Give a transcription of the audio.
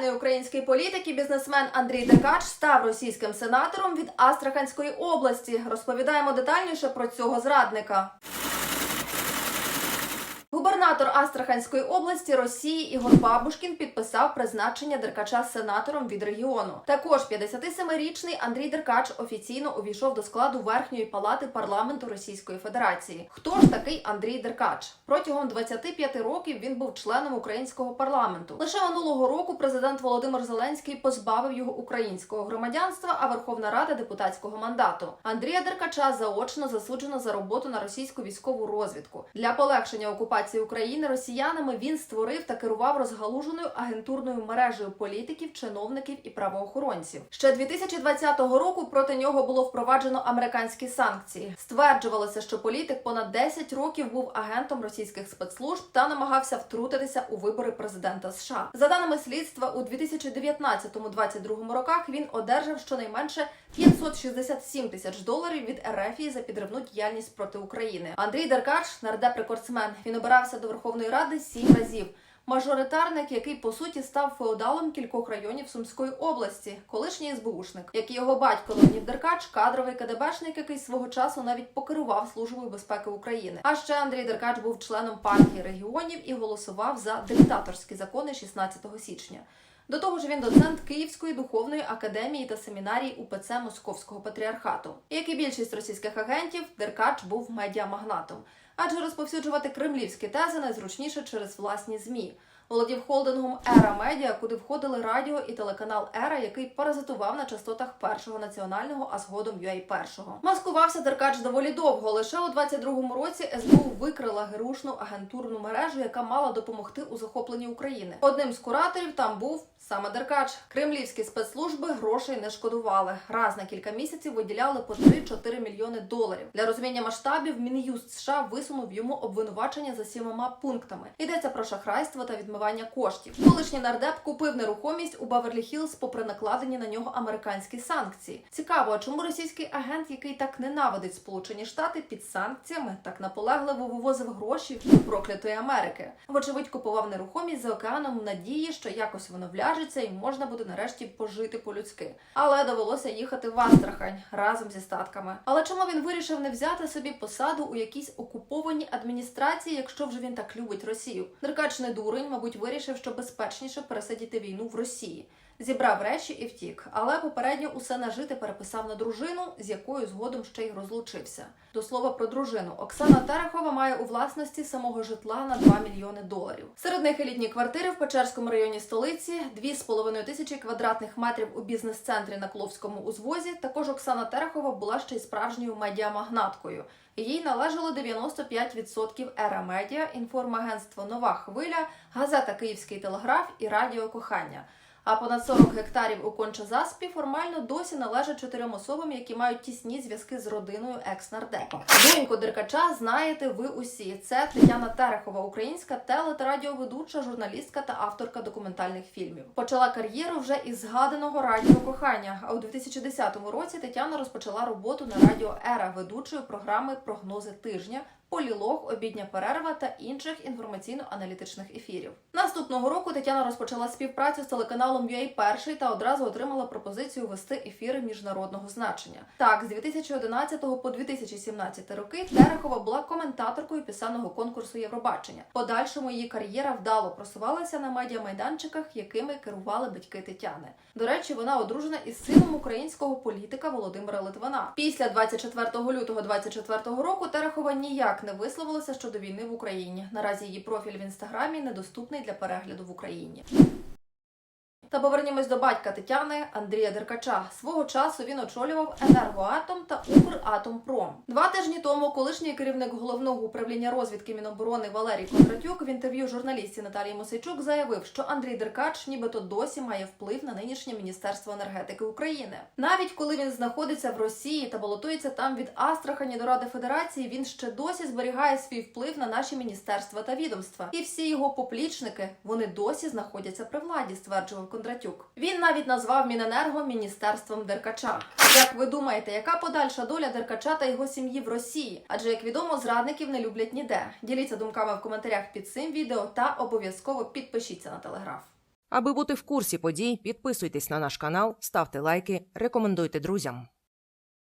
Відповідальний український політик і бізнесмен Андрій Декач став російським сенатором від Астраханської області. Розповідаємо детальніше про цього зрадника. Губернатор Астраханської області Росії Ігор Бабушкін підписав призначення Деркача сенатором від регіону. Також 57-річний Андрій Деркач офіційно увійшов до складу верхньої палати парламенту Російської Федерації. Хто ж такий Андрій Деркач? Протягом 25 років він був членом українського парламенту. Лише минулого року президент Володимир Зеленський позбавив його українського громадянства, а Верховна Рада депутатського мандату. Андрія Деркача заочно засуджено за роботу на російську військову розвідку. Для полегшення окупації України росіянами він створив та керував розгалуженою агентурною мережею політиків, чиновників і правоохоронців. Ще 2020 року проти нього було впроваджено американські санкції. Стверджувалося, що політик понад 10 років був агентом російських спецслужб та намагався втрутитися у вибори президента США. За даними слідства, у 2019-2022 роках він одержав щонайменше 567 тисяч доларів від РФ за підривну діяльність проти України. Андрій Деркач, нардеп-рекордсмен, він обирався до Верховної Ради сім разів. Мажоритарник, який по суті став феодалом кількох районів Сумської області, колишній СБУшник, як і його батько Леонід Деркач, кадровий КДБшник, який свого часу навіть покерував службою безпеки України. А ще Андрій Деркач був членом партії регіонів і голосував за диктаторські закони 16 січня. До того ж, він доцент Київської духовної академії та семінарії УПЦ Московського патріархату. Як і більшість російських агентів, Деркач був медіамагнатом, адже розповсюджувати кремлівські тези найзручніше через власні змі. Володів холдингом Ера Медіа, куди входили радіо і телеканал Ера, який паразитував на частотах першого національного, а згодом UA першого. Маскувався Деркач доволі довго. Лише у 22-му році СБУ викрила герушну агентурну мережу, яка мала допомогти у захопленні України. Одним з кураторів там був саме Деркач. Кремлівські спецслужби грошей не шкодували. Раз на кілька місяців виділяли по 3-4 мільйони доларів. Для розуміння масштабів Мін'юст США висунув йому обвинувачення за сімома пунктами. Йдеться про шахрайство та відмивання коштів. Колишній нардеп купив нерухомість у Баверлі Хіллз попри накладені на нього американські санкції. Цікаво, чому російський агент, який так ненавидить Сполучені Штати, під санкціями так наполегливо вивозив гроші до проклятої Америки. Вочевидь, купував нерухомість за океаном в надії, що якось воно вляжеться і можна буде нарешті пожити по-людськи. Але довелося їхати в Астрахань разом зі статками. Але чому він вирішив не взяти собі посаду у якійсь окупованій адміністрації, якщо вже він так любить Росію? Деркач не дурень, мабуть, вирішив, що безпечніше пересидіти війну в Росії. Зібрав речі і втік, але попередньо усе нажити переписав на дружину, з якою згодом ще й розлучився. До слова про дружину Оксана Терехова має у власності самого житла на 2 мільйони доларів. Серед них елітні квартири в Печерському районі столиці, 2,5 тисячі квадратних метрів у бізнес-центрі на Кловському узвозі. Також Оксана Терехова була ще й справжньою медіамагнаткою. Їй належало 95% Ера Медіа, інформагентство Нова Хвиля, газета Київський телеграф і Радіо Кохання. А понад 40 гектарів у Конча-Заспі формально досі належать чотирьом особам, які мають тісні зв'язки з родиною екс-нардепа. Думку Деркача знаєте ви усі. Це Тетяна Терехова, українська теле та радіоведуча, журналістка та авторка документальних фільмів. Почала кар'єру вже із згаданого радіо кохання. А у 2010 році Тетяна розпочала роботу на радіо Ера ведучою програми Прогнози тижня. Полілог, обідня перерва та інших інформаційно-аналітичних ефірів. Наступного року Тетяна розпочала співпрацю з телеканалом UA Перший та одразу отримала пропозицію вести ефіри міжнародного значення. Так, з 2011 по 2017 роки Терехова була коментаторкою пісенного конкурсу Євробачення. Подальшому її кар'єра вдало просувалася на медіамайданчиках, якими керували батьки Тетяни. До речі, вона одружена із сином українського політика Володимира Литвина. Після 24 лютого 2024 року Терехова ніяк не висловилася щодо війни в Україні. Наразі її профіль в інстаграмі недоступний для перегляду в Україні. Та повернімось до батька Тетяни Андрія Деркача. Свого часу він очолював енергоатом та Укратомпром. Два тижні тому колишній керівник головного управління розвідки Міноборони Валерій Кондратюк в інтерв'ю журналістці Наталії Мосейчук заявив, що Андрій Деркач нібито досі має вплив на нинішнє міністерство енергетики України. Навіть коли він знаходиться в Росії та балотується там від Астрахані до Ради Федерації, він ще досі зберігає свій вплив на наші міністерства та відомства. І всі його поплічники вони досі знаходяться при владі, стверджував Кондратюк. Він навіть назвав Міненерго міністерством Деркача. Як ви думаєте, яка подальша доля Деркача та його сім'ї в Росії? Адже як відомо, зрадників не люблять ніде. Діліться думками в коментарях під цим відео та обов'язково підпишіться на телеграф. Аби бути в курсі подій, підписуйтесь на наш канал, ставте лайки, рекомендуйте друзям.